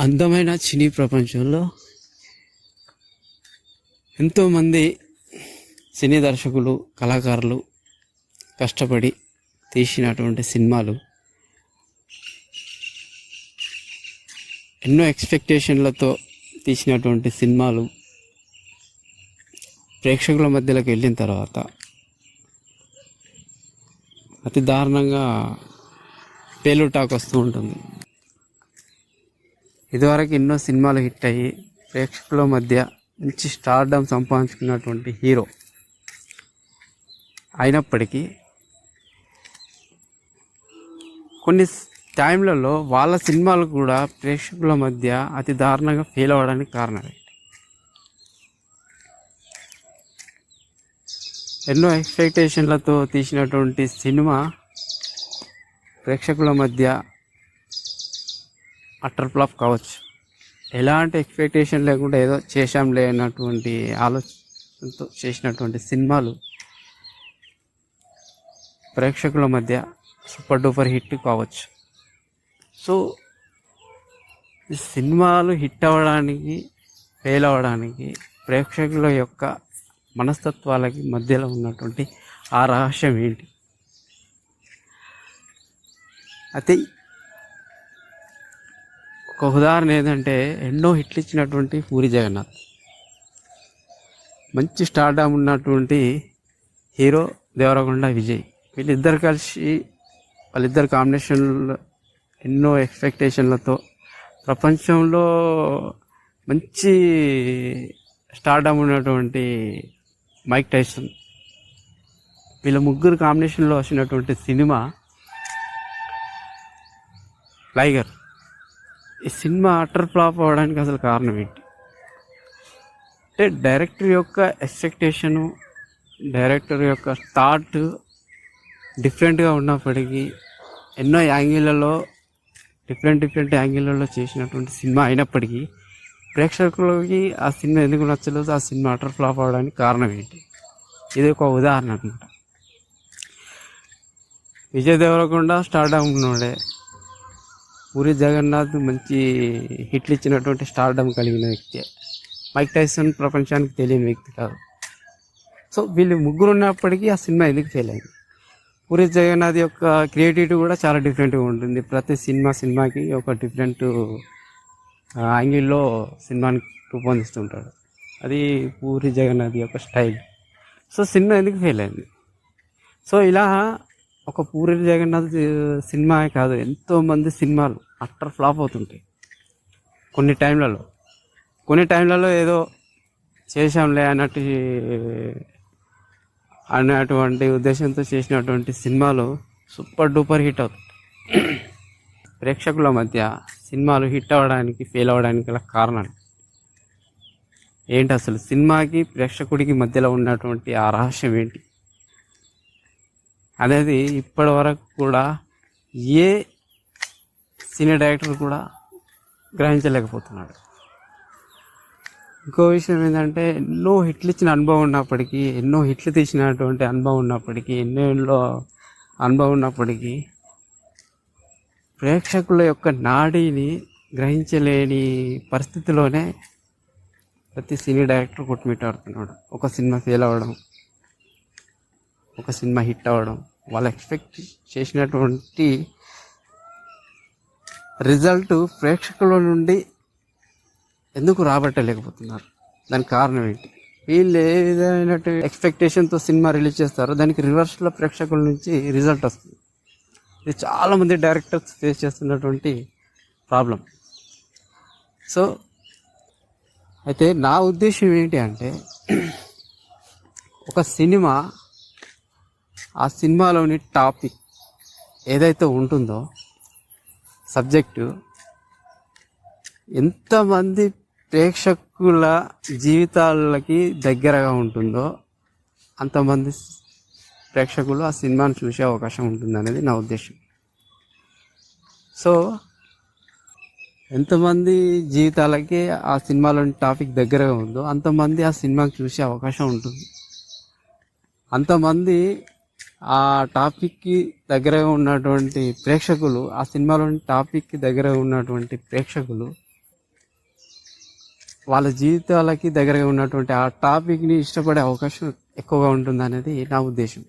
అందమైన సినీ ప్రపంచంలో ఎంతోమంది సినీ దర్శకులు కళాకారులు కష్టపడి తీసినటువంటి సినిమాలు ఎన్నో ఎక్స్పెక్టేషన్లతో తీసినటువంటి సినిమాలు ప్రేక్షకుల మధ్యలోకి వెళ్ళిన తర్వాత అతి దారుణంగా పేలుటాక్ వస్తూ ఉంటుంది. ఇదివరకు ఎన్నో సినిమాలు హిట్ అయ్యి ప్రేక్షకుల మధ్య మంచి స్టార్డమ్ సంపాదించుకున్నటువంటి హీరో అయినప్పటికీ కొన్ని టైంలలో వాళ్ళ సినిమాలు కూడా ప్రేక్షకుల మధ్య అతి దారుణంగా ఫెయిల్ అవ్వడానికి కారణం ఎన్నో ఎక్స్పెక్టేషన్లతో తీసినటువంటి సినిమా ప్రేక్షకుల మధ్య అటర్ ఫ్లాప్ కావచ్చు. ఎలాంటి ఎక్స్పెక్టేషన్ లేకుండా ఏదో చేశాంలే అన్నటువంటి ఆలోచనతో చేసినటువంటి సినిమాలు ప్రేక్షకుల మధ్య సూపర్ డూపర్ హిట్ కావచ్చు. సో సినిమాలు హిట్ అవ్వడానికి ఫెయిల్ అవ్వడానికి ప్రేక్షకుల యొక్క మనస్తత్వాలకి మధ్యలో ఉన్నటువంటి ఆ రహస్యం ఏంటి? అయితే ఒక ఉదాహరణ ఏంటంటే ఎన్నో హిట్లు ఇచ్చినటువంటి పూరి జగన్నాథ్. మంచి స్టార్డమ్ ఉన్నటువంటి హీరో దేవరకొండ విజయ్. వీళ్ళిద్దరు కలిసి వాళ్ళిద్దరు కాంబినేషన్లో ఎన్నో ఎక్స్పెక్టేషన్లతో ప్రపంచంలో మంచి స్టార్డమ్ ఉన్నటువంటి మైక్ టైసన్. వీళ్ళ ముగ్గురు కాంబినేషన్లో వచ్చినటువంటి సినిమా లైగర్. ఈ సినిమా అటర్ ఫ్లాప్ అవ్వడానికి అసలు కారణం ఏంటి? అంటే డైరెక్టర్ యొక్క ఎక్స్పెక్టేషను డైరెక్టర్ యొక్క థాట్ డిఫరెంట్గా ఉన్నప్పటికీ ఎన్నో యాంగిళ్ళలో డిఫరెంట్ డిఫరెంట్ యాంగిళ్ళలో చేసినటువంటి సినిమా అయినప్పటికీ ప్రేక్షకులకి ఆ సినిమా ఎందుకు నచ్చలేదు ఆ సినిమా అటర్ ఫ్లాప్ అవ్వడానికి కారణం ఏంటి? ఇది ఒక ఉదాహరణ అనమాట విజయ్ దేవరకొండ స్టార్డమ్ ఉన్నాడే. పూరి జగన్నాథ్ మంచి హిట్లు ఇచ్చినటువంటి స్టార్డమ్ కలిగిన వ్యక్తి. మైక్ టైసన్ ప్రపంచానికి తెలియని వ్యక్తి కాదు. సో వీళ్ళు ముగ్గురు ఉన్నప్పటికీ ఆ సినిమా ఎందుకు ఫెయిల్ అయింది? పూరి జగన్నాథ్ యొక్క క్రియేటివిటీ కూడా చాలా డిఫరెంట్గా ఉంటుంది. ప్రతి సినిమా సినిమాకి ఒక డిఫరెంట్ యాంగిల్లో సినిమాని రూపొందిస్తుంటాడు. అది పూరి జగన్నాథ్ యొక్క స్టైల్ సో సినిమా ఎందుకు ఫెయిల్ అయింది? సో ఇలా ఒక పూరి జగన్నాథ్ సినిమా కాదు ఎంతోమంది సినిమాలు అట్టర్ ఫ్లాప్ అవుతుంటాయి. కొన్ని టైంలలో. కొన్ని టైంలలో ఏదో చేశాంలే అన్నట్టు అన్నటువంటి ఉద్దేశంతో చేసినటువంటి సినిమాలు సూపర్ డూపర్ హిట్ అవుతాయి ప్రేక్షకుల మధ్య సినిమాలు హిట్ అవ్వడానికి ఫెయిల్ అవ్వడానికి గల కారణాలు. ఏంటి అసలు? సినిమాకి ప్రేక్షకుడికి మధ్యలో ఉన్నటువంటి ఆ రహస్యం ఏంటి? అనేది ఇప్పటి వరకు కూడా ఏ సినీ డైరెక్టర్ కూడా గ్రహించలేకపోతున్నాడు. ఇంకో విషయం ఏంటంటే ఎన్నో హిట్లు ఇచ్చిన అనుభవం ఉన్నప్పటికీ ఎన్నో హిట్లు తీసినటువంటి అనుభవం ఉన్నప్పటికీ ఎన్నో ఎన్నో అనుభవం ఉన్నప్పటికీ ప్రేక్షకుల యొక్క నాడీని గ్రహించలేని పరిస్థితిలోనే ప్రతి సినీ డైరెక్టర్ కొట్టుమిట్టాడుతున్నాడు. ఒక సినిమా ఫెయిల్ అవ్వడం ఒక సినిమా హిట్ అవ్వడం వాళ్ళు ఎక్స్పెక్ట్ చేసినటువంటి రిజల్ట్ ప్రేక్షకుల నుండి ఎందుకు రాబట్టలేకపోతున్నారు? దానికి కారణం ఏంటి? వీళ్ళు ఏదైనా ఎక్స్పెక్టేషన్తో సినిమా రిలీజ్ చేస్తారో దానికి రివర్స్లో ప్రేక్షకుల నుంచి రిజల్ట్ వస్తుంది. ఇది చాలామంది డైరెక్టర్స్ ఫేస్ చేస్తున్నటువంటి ప్రాబ్లం సో అయితే నా ఉద్దేశం ఏంటి అంటే ఒక సినిమా ఆ సినిమాలోని టాపిక్ ఏదైతే ఉంటుందో సబ్జెక్టు ఎంతమంది ప్రేక్షకుల జీవితాలకి దగ్గరగా ఉంటుందో అంతమంది ప్రేక్షకులు ఆ సినిమాను చూసే అవకాశం ఉంటుంది అనేది నా ఉద్దేశం. సో ఎంతమంది జీవితాలకి ఆ సినిమాలోని టాపిక్ దగ్గరగా ఉందో అంతమంది ఆ సినిమాకి చూసే అవకాశం ఉంటుంది. అంతమంది ఆ టాపిక్కి దగ్గరగా ఉన్నటువంటి ప్రేక్షకులు ఆ సినిమాలోని టాపిక్కి దగ్గర ఉన్నటువంటి ప్రేక్షకులు వాళ్ళ జీవితాలకి దగ్గరగా ఉన్నటువంటి ఆ టాపిక్ని ఇష్టపడే అవకాశం ఎక్కువగా ఉంటుంది అనేది నా ఉద్దేశం.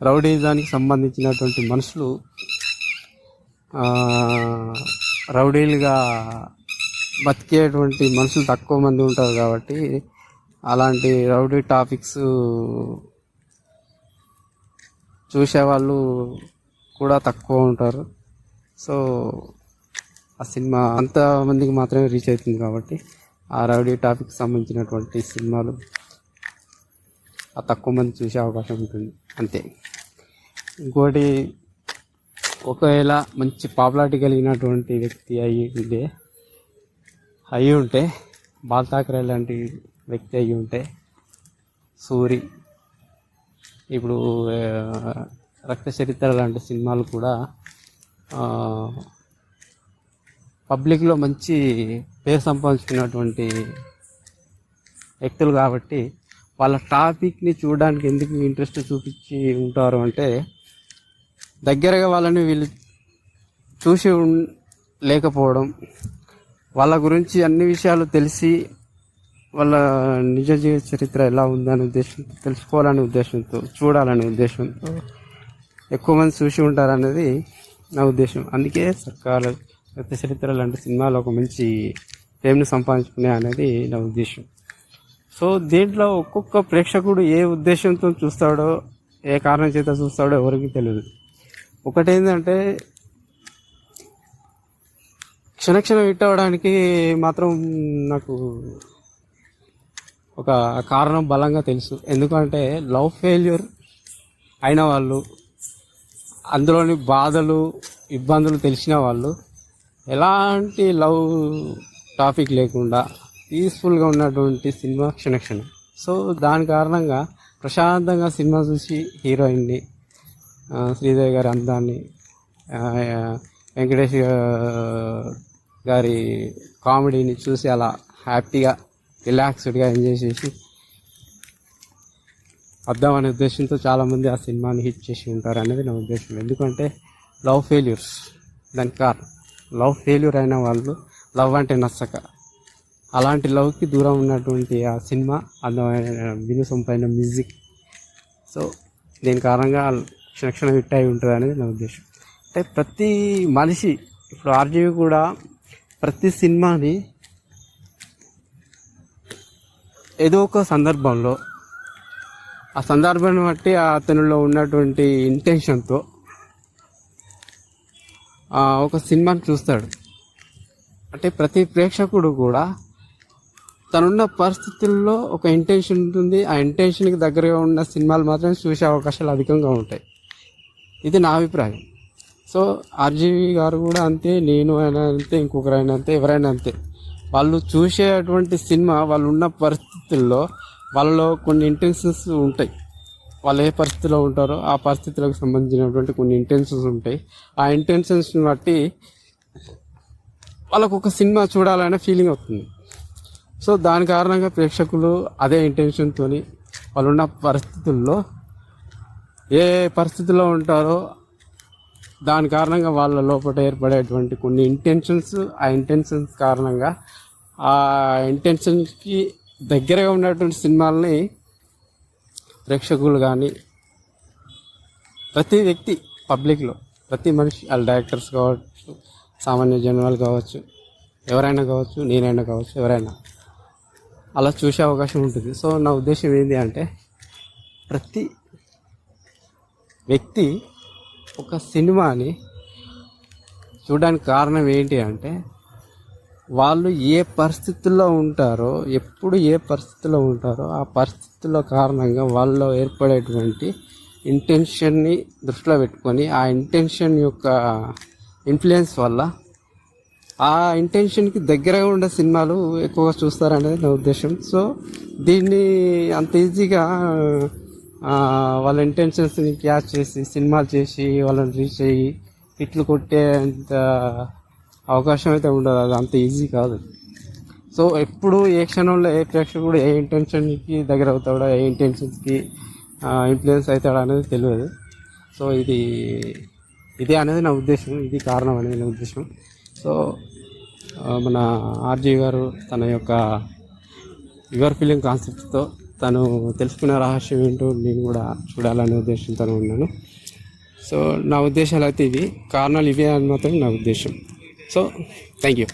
రౌడీజానికి సంబంధించినటువంటి మనుషులు రౌడీలుగా బతికేటువంటి మనుషులు తక్కువ మంది ఉంటారు కాబట్టి అలాంటి రౌడీ టాపిక్స్ చూసేవాళ్ళు కూడా తక్కువ ఉంటారు. సో ఆ సినిమా అంత మందికి మాత్రమే రీచ్ అవుతుంది కాబట్టి ఆ రౌడీ టాపిక్ సంబంధించినటువంటి సినిమాలు ఆ తక్కువ మంది చూసే అవకాశం ఉంటుంది. అంతే. ఇంకోటి ఒకవేళ మంచి పాపులారిటీ కలిగినటువంటి వ్యక్తి అయ్యి ఉంటే అయి ఉంటే బాల్ ఠాకరే లాంటి వ్యక్తి అయ్యి ఉంటే సూరి. ఇప్పుడు రక్త చరిత్ర లాంటి సినిమాలు కూడా పబ్లిక్లో మంచి పేరు సంపాదించుకున్నటువంటి వ్యక్తులు కాబట్టి వాళ్ళ టాపిక్ని చూడడానికి ఎందుకు ఇంట్రెస్ట్ చూపించి ఉంటారు అంటే దగ్గరగా వాళ్ళని వీళ్ళు చూసి లేకపోవడం వాళ్ళ గురించి అన్ని విషయాలు తెలిసి వాళ్ళ నిజ జీవిత చరిత్ర ఎలా ఉందనే ఉద్దేశంతో తెలుసుకోవాలనే ఉద్దేశంతో చూడాలనే ఉద్దేశంతో ఎక్కువ మంది చూసి ఉంటారనేది నా ఉద్దేశం. అందుకే సర్కారు రక్త చరిత్ర లాంటి సినిమాలు ఒక మంచి ఫేమ్ని సంపాదించుకునే అనేది నా ఉద్దేశం. సో దీంట్లో ఒక్కొక్క ప్రేక్షకుడు ఏ ఉద్దేశంతో చూస్తాడో ఏ కారణం చేత చూస్తాడో ఎవరికి తెలియదు. ఒకటేంటంటే క్షణక్షణం హిట్ అవ్వడానికి మాత్రం నాకు ఒక కారణం బలంగా తెలుసు. ఎందుకంటే లవ్ ఫెయిల్యూర్ అయిన వాళ్ళు అందులోని బాధలు ఇబ్బందులు తెలిసిన వాళ్ళు ఎలాంటి లవ్ టాపిక్ లేకుండా పీస్ఫుల్గా ఉన్నటువంటి సినిమా క్షణక్షణం. సో దాని కారణంగా ప్రశాంతంగా సినిమా చూసి హీరోయిన్ని శ్రీదేవి గారి అందాన్ని వెంకటేష్ గారి కామెడీని చూసి అలా హ్యాపీగా రిలాక్స్డ్గా ఎంజాయ్ చేసి వద్దామనే అనే ఉద్దేశంతో చాలామంది ఆ సినిమాని హిట్ చేసి ఉంటారు అనేది నా ఉద్దేశం. ఎందుకంటే లవ్ ఫెయిల్యూర్స్ దానికి కారణం. లవ్ ఫెయిల్యూర్ అయిన వాళ్ళు లవ్ అంటే నచ్చక. అలాంటి లవ్కి దూరం ఉన్నటువంటి ఆ సినిమా అందమైన వినుసంపైన మ్యూజిక్. సో దీని కారణంగా క్షణక్షణం హిట్ అయి ఉంటుంది అనేది నా ఉద్దేశం. అంటే ప్రతి మనిషి ఇప్పుడు ఆర్జీవి కూడా ప్రతి సినిమాని ఏదో ఒక సందర్భంలో ఆ సందర్భాన్ని బట్టి ఆ అతనిలో ఉన్నటువంటి ఇంటెన్షన్తో ఒక సినిమాని చూస్తాడు. అంటే ప్రతి ప్రేక్షకుడు కూడా తనున్న పరిస్థితుల్లో ఒక ఇంటెన్షన్ ఉంటుంది. ఆ ఇంటెన్షన్కి దగ్గరగా ఉన్న సినిమాలు మాత్రం చూసే అవకాశాలు అధికంగా ఉంటాయి. ఇది నా అభిప్రాయం. సో ఆర్జీవి గారు కూడా అంతే నేను అయినా అంతే ఇంకొకరైనా అంతే ఎవరైనా అంతే. వాళ్ళు చూసేటువంటి సినిమా వాళ్ళు ఉన్న పరిస్థితుల్లో వాళ్ళలో కొన్ని ఇంటెన్షన్స్ ఉంటాయి. వాళ్ళు ఏ పరిస్థితిలో ఉంటారో ఆ పరిస్థితులకు సంబంధించినటువంటి కొన్ని ఇంటెన్షన్స్ ఉంటాయి. ఆ ఇంటెన్షన్స్ని బట్టి వాళ్ళకు ఒక సినిమా చూడాలనే ఫీలింగ్ అవుతుంది సో దాని కారణంగా ప్రేక్షకులు అదే ఇంటెన్షన్తో వాళ్ళు ఉన్న పరిస్థితుల్లో ఏ పరిస్థితిలో ఉంటారో దాని కారణంగా వాళ్ళ లోపల ఏర్పడేటువంటి కొన్ని ఇంటెన్షన్స్ ఆ ఇంటెన్షన్స్ కారణంగా ఆ ఇంటెన్షన్కి దగ్గరగా ఉన్నటువంటి సినిమాలని ప్రేక్షకులు కానీ ప్రతి వ్యక్తి పబ్లిక్లో ప్రతి మనిషి వాళ్ళ డైరెక్టర్స్ కావచ్చు సామాన్య జనాలు కావచ్చు ఎవరైనా కావచ్చు నేనైనా కావచ్చు ఎవరైనా అలా చూసే అవకాశం ఉంటుంది. సో నా ఉద్దేశం ఏంటి అంటే ప్రతి వ్యక్తి ఒక సినిమాని చూడడానికి కారణం ఏంటి అంటే వాళ్ళు ఏ పరిస్థితుల్లో ఉంటారో ఎప్పుడు ఏ పరిస్థితిలో ఉంటారో ఆ పరిస్థితుల కారణంగా వాళ్ళలో ఏర్పడేటువంటి ఇంటెన్షన్ని దృష్టిలో పెట్టుకొని ఆ ఇంటెన్షన్ యొక్క ఇన్ఫ్లుయెన్స్ వల్ల ఆ ఇంటెన్షన్కి దగ్గరగా ఉండే సినిమాలు ఎక్కువగా చూస్తారనేది నా ఉద్దేశం. సో దీన్ని అంత ఈజీగా వాళ్ళ ఇంటెన్షన్స్ని క్యాచ్ చేసి సినిమాలు చేసి వాళ్ళని రీచ్ అయ్యి హిట్లు కొట్టేంత అవకాశం అయితే ఉండదు. అది అంత ఈజీ కాదు. సో ఎప్పుడు ఏ క్షణంలో ఏ ప్రేక్షకుడు ఏ ఇంటెన్షన్కి దగ్గర అవుతాడో ఏ ఇంటెన్షన్స్కి ఇన్ఫ్లుయెన్స్ అవుతాడో అనేది తెలియదు. సో ఇది ఇదే అనేది నా ఉద్దేశం. ఇది కారణం అనేది నా ఉద్దేశం. సో మన ఆర్జీ గారు తన యొక్క యువర్ ఫిలిం కాన్సెప్ట్తో తను తెలుసుకున్న రహస్యం ఏంటో నేను కూడా చూడాలనే ఉద్దేశంతో ఉన్నాను. సో నా ఉద్దేశాలు అయితే ఇవి. కారణాలు ఇవే అని మాత్రం నా ఉద్దేశం. So thank you